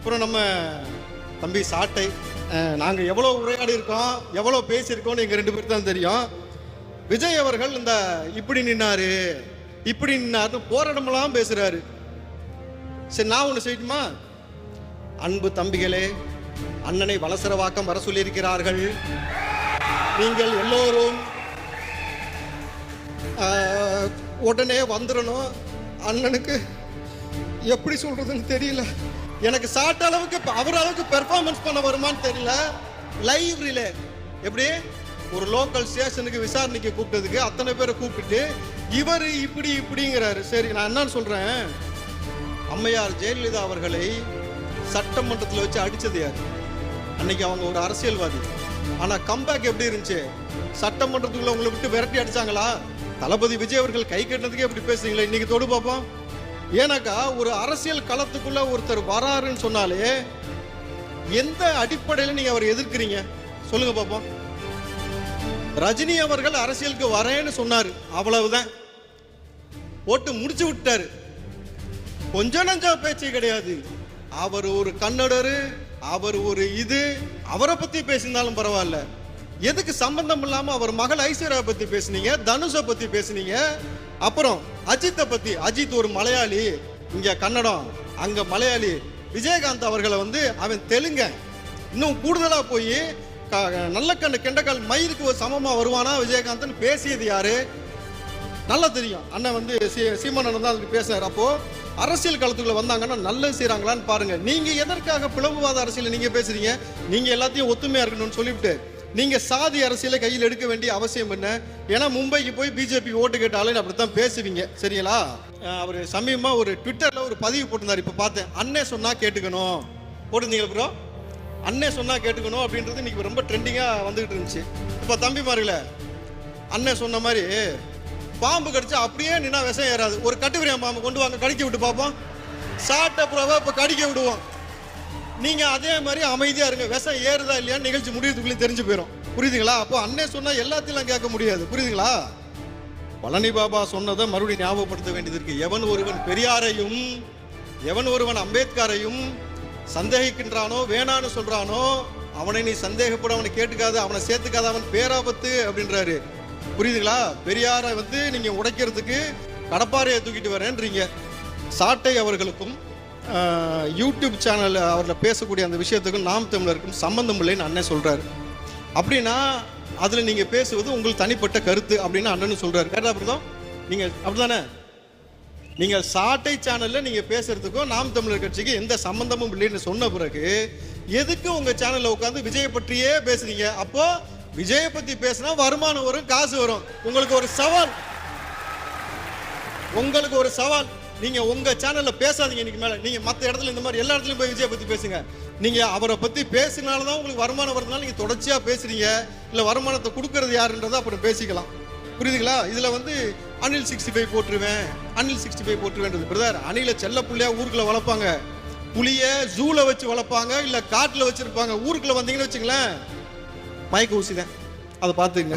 அப்புறம் நம்ம தம்பி சாட்டை நாங்கள் எவ்வளோ உரையாடி இருக்கோம் எவ்வளோ பேசியிருக்கோம்னு எங்கள் ரெண்டு பேருக்கு தான் தெரியும். விஜய் அவர்கள் இந்த இப்படி நின்னாரு இப்படி நின்னாருன்னு போராடமெல்லாம் பேசுறாரு. சரி நான் ஒன்று செய்யட்டுமா? அன்பு தம்பிகளே அண்ணனை வலசரவாக்கம் வர சொல்லியிருக்கிறார்கள். நீங்கள் எல்லோரும் உடனே வந்துடணும் அண்ணனுக்கு எப்படி சொல்றதுன்னு தெரியல. எனக்கு சாட்ட அளவுக்கு அவர் அளவுக்கு பெர்ஃபார்மன்ஸ் பண்ண வருமான்னு தெரியல. லைவ் ரிலே எப்படி? ஒரு லோக்கல் ஸ்டேஷனுக்கு விசாரணைக்கு கூப்பிட்டதுக்கு அத்தனை பேரை கூப்பிட்டு இவர் இப்படி இப்படிங்கிறாரு. சரி நான் என்னன்னு சொல்கிறேன் அம்மையார் ஜெயலலிதா அவர்களை சட்டமன்றத்தில் வச்சு அடித்தது யார்? அன்னைக்கு அவங்க ஒரு அரசியல்வாதி. ஆனால் கம்பேக் எப்படி இருந்துச்சு? சட்டமன்றத்துக்குள்ள உங்களை விட்டு விரட்டி அடிச்சாங்களா? தளபதி விஜய் அவர்கள் கை கட்டினதுக்கே எப்படி பேசுறீங்களா இன்னைக்கு தொடு பார்ப்போம் ஏன்னாக்கா ஒரு அரசியல் களத்துக்குள்ள ஒருத்தர் வராருன்னு சொன்னாலே எந்த அடிப்படையில் நீங்க அவரை எதிர்க்கிறீங்க? சொல்லுங்க பார்ப்போம் ரஜினி அவர்கள் அரசியலுக்கு வரேன்னு சொன்னார். அவ்வளவுதான். போட்டு முடிச்சு விட்டாரு. கொஞ்சம் நஞ்சம் பேச்சு கிடையாது. அவர் ஒரு கன்னடரு அவர் ஒரு இது அவரை பத்தி பேசியிருந்தாலும் பரவாயில்ல. எதுக்கு சம்பந்தம் இல்லாம அவர் மகள் ஐஸ்வர்யா பத்தி பேசுனீங்க தனுஷை பத்தி பேசுனீங்க? அப்புறம் அஜித்தை பத்தி அஜித் ஒரு மலையாளி இங்க கன்னடம் அங்க மலையாளி. விஜயகாந்த் அவர்களை வந்து அவன் தெலுங்க. இன்னும் கூடுதலா போய் நல்ல கண்ணு கெண்டக்கால் மயிருக்கு ஒரு சமமா வருவானா விஜயகாந்த்னு பேசியது யாரு? நல்லா தெரியும். அண்ணன் வந்து சீ- சீமான் அண்ணன் தான் அதுக்கு பேசுறாரு அப்போ அரசியல் களத்துக்குள்ள வந்தாங்கன்னா நல்லது செய்கிறாங்களான்னு பாருங்க. நீங்க எதற்காக பிளவுவாத அரசியல் நீங்க பேசுறீங்க? நீங்க எல்லாத்தையும் ஒத்துமையா இருக்கணும்னு சொல்லிவிட்டு நீங்க சாதி அரசியலை கையில் எடுக்க வேண்டிய அவசியம் என்ன? ஏன்னா மும்பைக்கு போய் பிஜேபி ஓட்டு கேட்டாலும் அப்படித்தான் பேசுவீங்க. சரிங்களா? அவர் சமீபமா ஒரு ட்விட்டர்ல ஒரு பதிவு போட்டிருந்தார். இப்ப பார்த்தேன். அண்ணே சொன்னா கேட்டுக்கணும். போட்டிருந்தீங்களா ப்ரோ அண்ணே சொன்னா கேட்டுக்கணும் அப்படின்றது இன்னைக்கு ரொம்ப ட்ரெண்டிங்கா வந்துகிட்டு இருந்துச்சு. இப்போ தம்பிமார்களே அண்ணன் சொன்ன மாதிரி பாம்பு கடிச்சா அப்படியே நின்னா விஷம் ஏறாது. ஒரு கட்டுவிரியா பாம்பு கொண்டு வாங்க கடிக்க விட்டு பார்ப்போம். சாட்ட புறவை இப்போ கடிக்க விடுவோம். நீங்க அதே மாதிரி அமைதியா இருங்க. விஷம் ஏறுதா இல்லையான்னு நிகழ்ச்சி முடியறதுக்குள்ளே தெரிஞ்சு போயிடும் புரியுதுங்களா? அப்போ அண்ணே சொன்னா எல்லாத்தையும் கேட்க முடியாது. புரியுதுங்களா? பழனி பாபா சொன்னதை மறுபடியும் ஞாபகப்படுத்த வேண்டியது இருக்கு. எவன் ஒருவன் பெரியாரையும் எவன் ஒருவன் அம்பேத்கரையும் சந்தேகிக்கின்றானோ வேணான்னு சொல்றானோ அவனை நீ சந்தேகப்பட அவனை கேட்டுக்காத அவனை சேர்த்துக்காத அவன் பேராபத்து அப்படின்றாரு. புரியுதுங்களா? பெரியாரை வந்து நீங்க உடைக்கிறதுக்கு கடப்பாறையை தூக்கிட்டு வரேன்றீங்க. சாட்டை அவர்களுக்கும் யூடியூப் சேனலில் அவரில் பேசக்கூடிய அந்த விஷயத்துக்கும் நாம் தமிழருக்கும் சம்பந்தம் இல்லைன்னு அண்ணன் சொல்கிறாரு அப்படின்னா அதில் நீங்கள் பேசுவது உங்கள் தனிப்பட்ட கருத்து அப்படின்னு அண்ணன் சொல்றாரு. கேட்டா அப்படிதான் நீங்கள் அப்படிதானே? நீங்கள் சாட்டை சேனலில் நீங்கள் பேசுகிறதுக்கும் நாம் தமிழர் கட்சிக்கு எந்த சம்மந்தமும் இல்லைன்னு சொன்ன பிறகு எதுக்கு உங்கள் சேனலில் உட்காந்து விஜயை பற்றியே பேசுறீங்க? அப்போது விஜயை பற்றி பேசுனா வருமானம் வரும் காசு வரும். உங்களுக்கு ஒரு சவால். உங்களுக்கு ஒரு சவால். நீங்க உங்க சேனல்ல பேசாதீங்க இன்னைக்கு மேல. நீங்க மத்த இடத்துல இந்த மாதிரி எல்லா இடத்துலயும் போய் விஜயை பத்தி பேசுங்க. நீங்க அவரை பத்தி பேசினால தான் உங்களுக்கு வருமானம் வருதுனால நீங்க தொடர்ச்சியா பேசுறீங்க. இல்ல வருமானத்தை கொடுக்கறது யாருன்றதை அப்புறம் பேசிக்கலாம். புரியுதுங்களா? இதுல வந்து அனில் சிக்ஸ்டி ஃபைவ் போட்டுருவேன். அனில் சிக்ஸ்டி ஃபைவ் போட்டுருவேன்றது. பிரதர் அணில செல்ல புள்ளையா ஊருக்குள்ள வளர்ப்பாங்க. புளிய ஜூல வச்சு வளர்ப்பாங்க. இல்ல காட்டுல வச்சிருப்பாங்க. ஊருக்குள்ள வந்தீங்கன்னு வச்சுங்களேன். மயக்க ஊசி தான் அதை பார்த்துங்க